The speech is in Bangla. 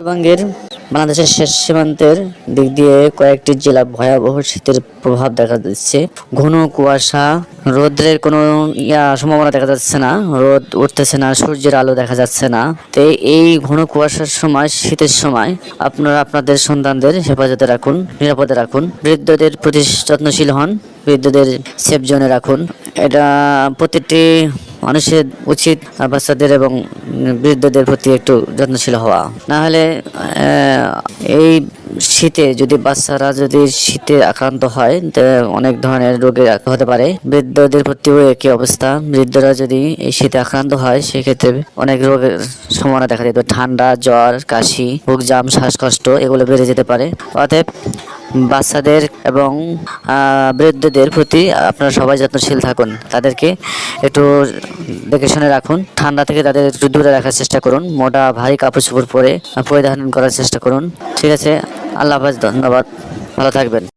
উত্তরবঙ্গের বাংলাদেশের শেষ সীমান্তের দিক দিয়ে কয়েকটি জেলা ভয়াবহ শীতের প্রভাব দেখা দিচ্ছে। ঘন কুয়াশা, রোদ্রের কোনো ইয়া সম্ভাবনা দেখা যাচ্ছে না, রোদ উঠতেছে না, সূর্যের আলো দেখা যাচ্ছে না। তো এই ঘন কুয়াশার সময়, শীতের সময় আপনারা আপনাদের সন্তানদের হেফাজতে রাখুন, নিরাপদে রাখুন। বৃদ্ধদের প্রতি যত্নশীল হন, বৃদ্ধদের সেফ জোনে রাখুন। এটা প্রতিটি মানুষের উচিত বাচ্চাদের এবং বৃদ্ধদের প্রতি একটু যত্নশীল হওয়া। না হলে এই শীতে যদি বাচ্চারা যদি শীতে আক্রান্ত হয় অনেক ধরনের রোগে হতে পারে। বৃদ্ধদের প্রতিও একই অবস্থা। বৃদ্ধরা যদি এই শীতে আক্রান্ত হয়, সেক্ষেত্রে অনেক রোগের সম্ভাবনা দেখা যেত ঠান্ডা, জ্বর, কাশি, বুক জাম, শ্বাসকষ্ট, এগুলো বেড়ে যেতে পারে। অতএব বাচ্চাদের এবং বৃদ্ধদের প্রতি আপনারা সবাই যত্নশীল থাকুন। তাদেরকে একটু দেখে শুনে রাখুন। ঠান্ডা থেকে তাদের একটু দূরে রাখার চেষ্টা করুন। মোটা, ভারী কাপড় চোপড় পরে পরিধান করার চেষ্টা করুন। ঠিক আছে, আল্লাহ হাফাজ, ধন্যবাদ। ভালো থাকবেন।